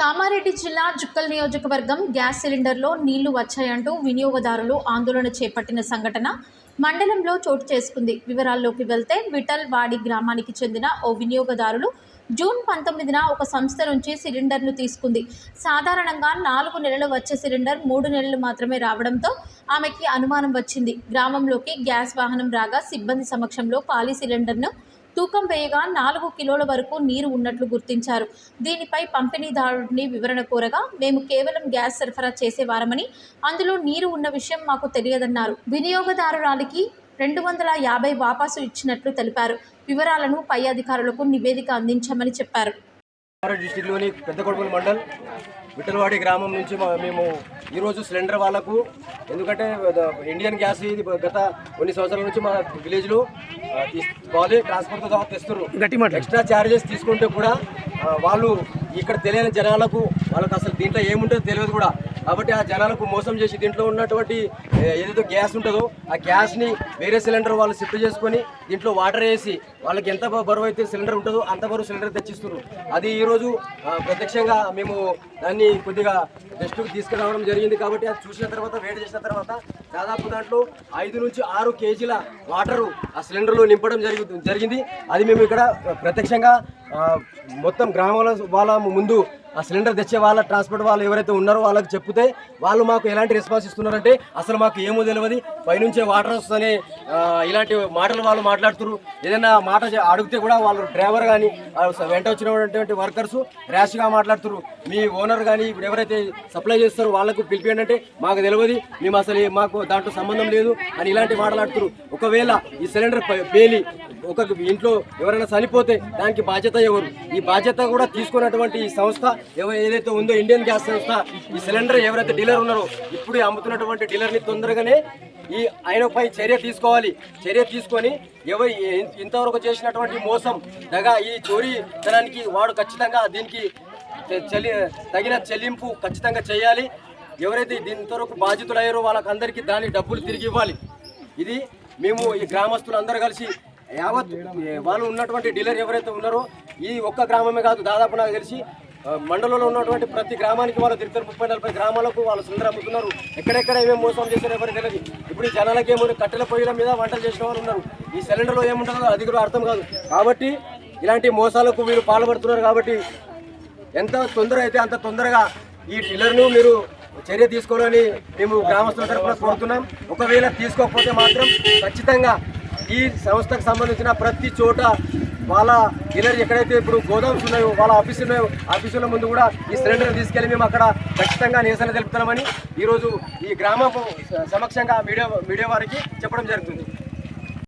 కామారెడ్డి జిల్లా జుక్కల్ నియోజకవర్గం గ్యాస్ సిలిండర్లో నీళ్ళు వచ్చాయంటూ వినియోగదారులు ఆందోళన చేపట్టిన సంఘటన మండలంలో చోటు చేసుకుంది. వివరాల్లోకి వెళ్తే విఠల్ వాడి గ్రామానికి చెందిన ఓ వినియోగదారులు జూన్ పంతొమ్మిదిన ఒక సంస్థ నుంచి సిలిండర్ను తీసుకుంది. సాధారణంగా నాలుగు నెలలు వచ్చే సిలిండర్ మూడు నెలలు మాత్రమే రావడంతో ఆమెకి అనుమానం వచ్చింది. గ్రామంలోకి గ్యాస్ వాహనం రాగా సిబ్బంది సమక్షంలో ఖాళీ సిలిండర్ను తూకం వేయగా నాలుగు కిలోల వరకు నీరు ఉన్నట్లు గుర్తించారు. దీనిపై పంపిణీదారుడిని వివరణ కోరగా మేము కేవలం గ్యాస్ సరఫరా చేసేవారమని అందులో నీరు ఉన్న విషయం మాకు తెలియదన్నారు. వినియోగదారురాలికి రెండు వందల యాభై వాపాసు ఇచ్చినట్లు తెలిపారు. వివరాలను పై అధికారులకు నివేదిక అందించామని చెప్పారు. డిస్టిక్లోని పెద్ద కొడుకుల మండల్ విఠలవాడి గ్రామం నుంచి మా- మేము ఈరోజు సిలిండర్ వాళ్ళకు ఎందుకంటే ఇండియన్ గ్యాస్ ఇది గత కొన్ని సంవత్సరాల నుంచి మా విలేజ్లో ఆ, తీస్- వాళ్ళే ట్రాన్స్పోర్ట్ ద్వారా తెస్తున్నారు ఎక్స్ట్రా ఛార్జెస్ తీసుకుంటే కూడా వాళ్ళు ఇక్కడ తెలియని జనాలకు వాళ్ళకి అసలు దీంట్లో ఏముంటుందో తెలియదు కూడా. కాబట్టి ఆ జనాలకు మోసం చేసి దీంట్లో ఉన్నటువంటి ఏదైతే గ్యాస్ ఉంటుందో ఆ గ్యాస్ని వేరే సిలిండర్ వాళ్ళు షిఫ్ట్ చేసుకొని దీంట్లో వాటర్ వేసి వాళ్ళకి ఎంత బరువు అయితే సిలిండర్ ఉంటుందో అంత బరువు సిలిండర్ తెచ్చిస్తున్నారు అది ఈరోజు ప్రత్యక్షంగా మేము దాన్ని కొద్దిగా జస్ట్ తీసుకురావడం జరిగింది కాబట్టి అది చూసిన తర్వాత వేడి చేసిన తర్వాత దాదాపు దాంట్లో ఐదు నుంచి ఆరు కేజీల వాటరు ఆ సిలిండర్లో నింపడం జరుగుతుంది జరిగింది. అది మేము ఇక్కడ ప్రత్యక్షంగా మొత్తం గ్రామాల వాళ్ళ ముందు ఆ సిలిండర్ తెచ్చే వాళ్ళ ట్రాన్స్పోర్ట్ వాళ్ళు ఎవరైతే ఉన్నారో వాళ్ళకి చెప్తే వాళ్ళు మాకు ఎలాంటి రెస్పాన్స్ ఇస్తున్నారంటే అసలు మాకు ఏమో తెలియదు పైనుంచే వాటర్ వస్తుందని ఇలాంటి మాటలు వాళ్ళు మాట్లాడుతున్నారు ఏదైనా మాట అడిగితే కూడా వాళ్ళు డ్రైవర్ కానీ వెంట వచ్చినటువంటి వర్కర్స్ ర్యాష్గా మాట్లాడుతున్నారు మీ ఓనర్ కానీ ఇప్పుడు ఎవరైతే సప్లై చేస్తారో వాళ్ళకు పిలిపి ఏంటంటే మాకు తెలియదు మేము అసలు మాకు దాంట్లో సంబంధం లేదు అని ఇలాంటి మాట్లాడుతున్నారు. ఒకవేళ ఈ సిలిండర్ పేలి ఒక ఇంట్లో ఎవరైనా చనిపోతే దానికి బాధ్యత ఎవరు? ఈ బాధ్యత కూడా తీసుకున్నటువంటి ఈ సంస్థ ఏదైతే ఉందో ఇండియన్ గ్యాస్ సంస్థ ఈ సిలిండర్ ఎవరైతే డీలర్ ఉన్నారో ఇప్పుడు అమ్ముతున్నటువంటి డీలర్ని తొందరగానే ఈ ఆయనపై చర్య తీసుకోవాలి. చర్య తీసుకొని ఎవరు ఇంతవరకు చేసినటువంటి మోసం దగా ఈ చోరీతనానికి వాడు ఖచ్చితంగా దీనికి చెల్లి తగిన చెల్లింపు ఖచ్చితంగా చేయాలి. ఎవరైతే దీని ఇంతవరకు బాధితులయ్యారో వాళ్ళకందరికీ దాని డబ్బులు తిరిగి ఇవ్వాలి. ఇది మేము ఈ గ్రామస్తులు అందరూ కలిసి యావత్ వాళ్ళు ఉన్నటువంటి డీలర్ ఎవరైతే ఉన్నారో ఈ ఒక్క గ్రామమే కాదు దాదాపు నాకు తెలిసి మండలంలో ఉన్నటువంటి ప్రతి గ్రామానికి వాళ్ళు తిరుగుతారు ముప్పై నలభై గ్రామాలకు వాళ్ళు సుందర అమ్ముతున్నారు. ఎక్కడెక్కడ ఏమేమి మోసం చేశారు ఎవరికి తెలియదు. ఇప్పుడు ఈ జనాలకి ఏమో కట్టెల పొయ్యిల మీద వంటలు చేసిన వాళ్ళు ఉన్నారు. ఈ సిలిండర్లో ఏముంటుందో అది కూడా అర్థం కాదు. కాబట్టి ఇలాంటి మోసాలకు వీళ్ళు పాల్పడుతున్నారు కాబట్టి ఎంత తొందర అయితే అంత తొందరగా ఈ డీలర్ను మీరు చర్య తీసుకోవాలని మేము గ్రామస్తుల తరఫున కోరుతున్నాం. ఒకవేళ తీసుకోకపోతే మాత్రం ఖచ్చితంగా ఈ సంస్థకు సంబంధించిన ప్రతి చోట వాళ్ళ డీలర్ ఎక్కడైతే ఇప్పుడు గోదామ్స్ ఉన్నాయో వాళ్ళ ఆఫీసులు ఉన్నాయో ఆఫీసుల ముందు కూడా ఈ సిలిండర్ తీసుకెళ్ళి మేము అక్కడ ఖచ్చితంగా నిరసన తెలుపుతున్నామని ఈరోజు ఈ గ్రామ సమక్షంగా మీడియా మీడియా వారికి చెప్పడం జరుగుతుంది.